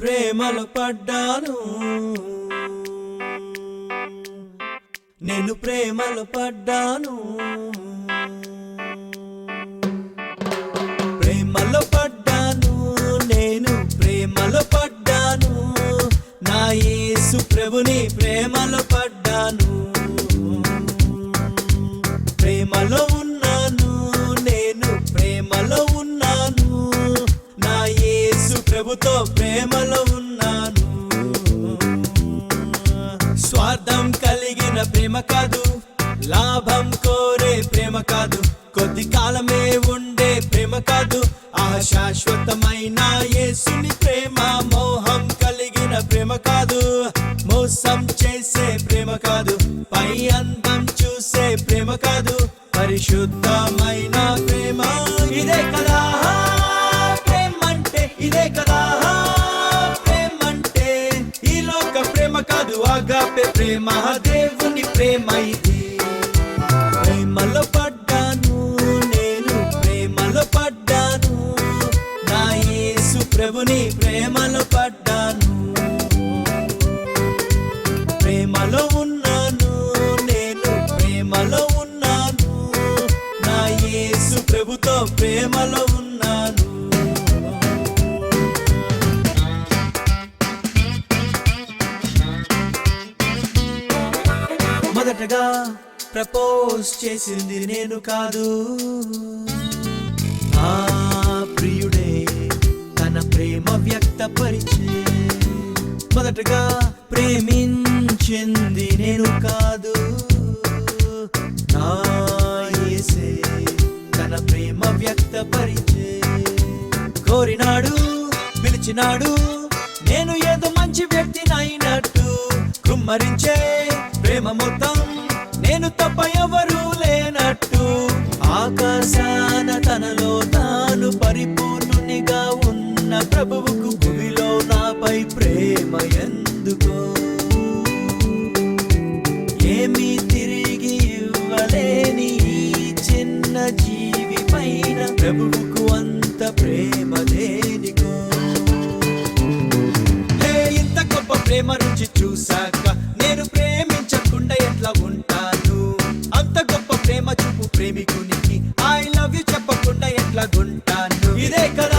ప్రేమలో పడ్డాను. నేను ప్రేమలో పడ్డాను. ప్రేమలు పడ్డాను నేను ప్రేమలో పడ్డాను. నా యేసు ప్రభుని ప్రేమలో పడ్డాను. ప్రేమలో ఉన్నాను నేను ప్రేమలో ఉన్నాను. నా యేసు ప్రభుతో ప్రేమ స్వార్థం కలిగిన ప్రేమ కాదు. లాభం కోరే ప్రేమ కాదు. కొద్ది కాలమే ఉండే ప్రేమ కాదు. ఆ శాశ్వతమైన యేసుని ప్రేమ మోహం కలిగిన ప్రేమ కాదు. మోసం చేసే ప్రేమ కాదు. పై అందం చూసే ప్రేమ కాదు. పరిశుద్ధం కాదు ఆగాపే ప్రేమ దేవుని ప్రేమ ఇది. ప్రేమలో పడ్డాను నేను ప్రేమలో పడ్డాను. నా యేసు ప్రభుని ప్రేమలో పడ్డాను. ప్రేమలో ఉన్నాను నేను ప్రేమలో ఉన్నాను. నా యేసు ప్రభుతో ప్రేమలో మొదటగా ప్రపోజ్ చేసింది నేను కాదు. ఆ ప్రియుడే తన ప్రేమ వ్యక్తపరిచే. మొదటగా ప్రేమించింది నేను కాదు. నా యేసే తన ప్రేమ వ్యక్తపరిచే. కోరినాడు పిలిచినాడు నేను ఏదో మంచి వ్యక్తినైనట్టు కుమ్మరించే ప్రేమ మొత్తం నేను తప్ప ఎవరు లేనట్టు. ఆకాశాన తనలో తాను పరిపూర్ణునిగా ఉన్న ప్రభువుకు భూమిలో నాపై ప్రేమ ఎందుకో? ఏమీ తిరిగి ఇవ్వలేని చిన్న జీవి పైన ప్రభువుకు ఐ లవ్ యూ చెప్పకుండా ఎట్లా గుంటాను? ఇదే కదా